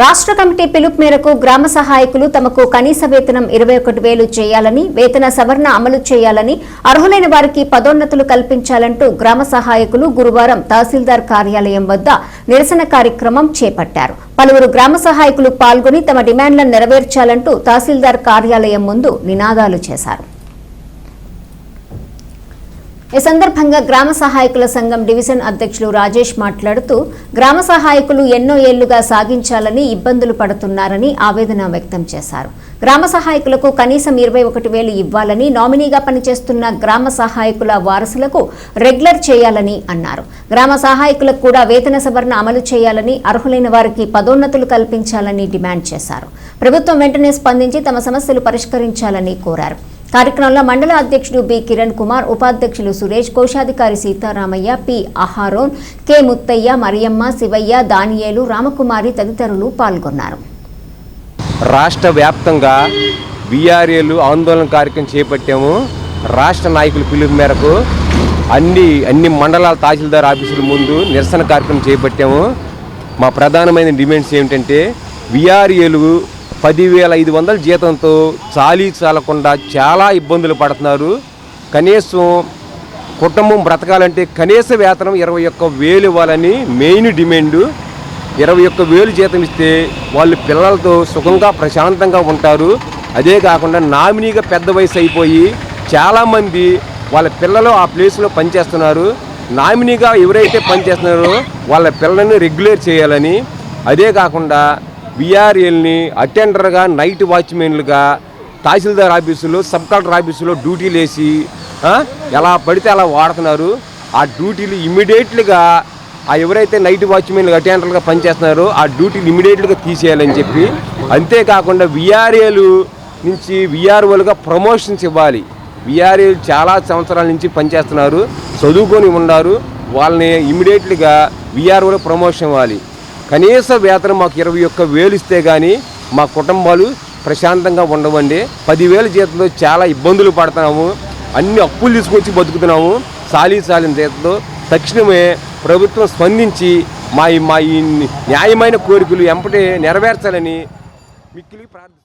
రాష్ట్ర కమిటీ పిలుపు మేరకు గ్రామ సహాయకులు తమకు కనీస వేతనం ఇరవై ఒకటి వేలు చేయాలని వేతన సవరణ అమలు చేయాలని అర్హులైన వారికి పదోన్నతులు కల్పించాలంటూ గ్రామ సహాయకులు గురువారం తహసీల్దార్ కార్యాలయం వద్ద నిరసన కార్యక్రమం చేపట్టారు. పలువురు గ్రామ సహాయకులు పాల్గొని తమ డిమాండ్లను నెరవేర్చాలంటూ తహసీల్దార్ కార్యాలయం ముందు నినాదాలు చేశారు. ఈ సందర్భంగా గ్రామ సహాయకుల సంఘం డివిజన్ అధ్యక్షులు రాజేష్ మాట్లాడుతూ గ్రామ సహాయకులు ఎన్నో ఏళ్ళుగా సాగించాలని ఇబ్బందులు పడుతున్నారని ఆవేదన వ్యక్తం చేశారు. గ్రామ సహాయకులకు కనీసం ఇరవై ఒకటి వేలు ఇవ్వాలని నామినీగా పనిచేస్తున్న గ్రామ సహాయకుల వారసులకు రెగ్యులర్ చేయాలని అన్నారు. గ్రామ సహాయకులకు కూడా వేతన సవరణ అమలు చేయాలని అర్హులైన వారికి పదోన్నతులు కల్పించాలని డిమాండ్ చేశారు. ప్రభుత్వం వెంటనే స్పందించి తమ సమస్యలు పరిష్కరించాలని కోరారు. కార్యక్రమంలో మండల అధ్యక్షుడు బి కిరణ్ కుమార్ ఉపాధ్యక్షులు సురేష్ కోశాధికారి సీతారామయ్య పి అహారోన్ కె ముత్తయ్య మరియమ్మ శివయ్య దానియేలు రామకుమారి తదితరులు పాల్గొన్నారు. రాష్ట్ర వ్యాప్తంగా బీఆర్ఏలు ఆందోళన కార్యక్రమం చేపట్టాము. రాష్ట్ర నాయకుల పిలుపు మేరకు అన్ని అన్ని మండలాల తహసీల్దార్ ఆఫీసుల ముందు నిరసన కార్యక్రమం చేపట్టాము. మా ప్రధానమైన డిమాండ్స్ ఏమిటంటే విఆర్ఏలు పదివేల ఐదు వందల జీతంతో చాలీ చాలకుండా చాలా ఇబ్బందులు పడుతున్నారు. కనీసం కుటుంబం బ్రతకాలంటే కనీస వేతనం ఇరవై ఒక్క వేలు ఇవ్వాలని మెయిన్ డిమాండు. ఇరవై ఒక్క వేలు జీతం ఇస్తే వాళ్ళు పిల్లలతో సుఖంగా ప్రశాంతంగా ఉంటారు. అదే కాకుండా నామినీగా పెద్ద వయసు అయిపోయి చాలామంది వాళ్ళ పిల్లలు ఆ ప్లేస్లో పనిచేస్తున్నారు. నామినీగా ఎవరైతే పనిచేస్తున్నారో వాళ్ళ పిల్లల్ని రెగ్యులేట్ చేయాలని. అదే కాకుండా విఆర్ఎల్ని అటెండర్గా నైట్ వాచ్మెన్లుగా తహసీల్దార్ ఆఫీసులో సబ్ కలెక్టర్ ఆఫీసులో డ్యూటీలు వేసి ఎలా పడితే అలా వాడుతున్నారు. ఆ డ్యూటీలు ఇమ్మీడియట్లీగా ఆ ఎవరైతే నైట్ వాచ్మెన్లు అటెండర్లుగా పనిచేస్తున్నారో ఆ డ్యూటీలు ఇమీడియట్గా తీసేయాలని చెప్పి అంతేకాకుండా విఆర్ఏలు నుంచి విఆర్ఓలుగా ప్రమోషన్స్ ఇవ్వాలి. విఆర్ఏలు చాలా సంవత్సరాల నుంచి పనిచేస్తున్నారు చదువుకొని ఉన్నారు. వాళ్ళని ఇమీడియట్లీగా విఆర్ఓలో ప్రమోషన్ ఇవ్వాలి. కనీస వేతనం మాకు ఇరవై ఒక్క వేలు ఇస్తే కానీ మా కుటుంబాలు ప్రశాంతంగా ఉండవండి. పదివేల జీతంతో చాలా ఇబ్బందులు పడుతున్నాము. అన్ని అప్పులు తీసుకొచ్చి బతుకుతున్నాము. సాలీ సాలిన జీతంతో తక్షణమే ప్రభుత్వం స్పందించి మా మా ఈ న్యాయమైన కోరికలు ఎంపటి నెరవేర్చాలని మిక్కిలి ప్రార్థి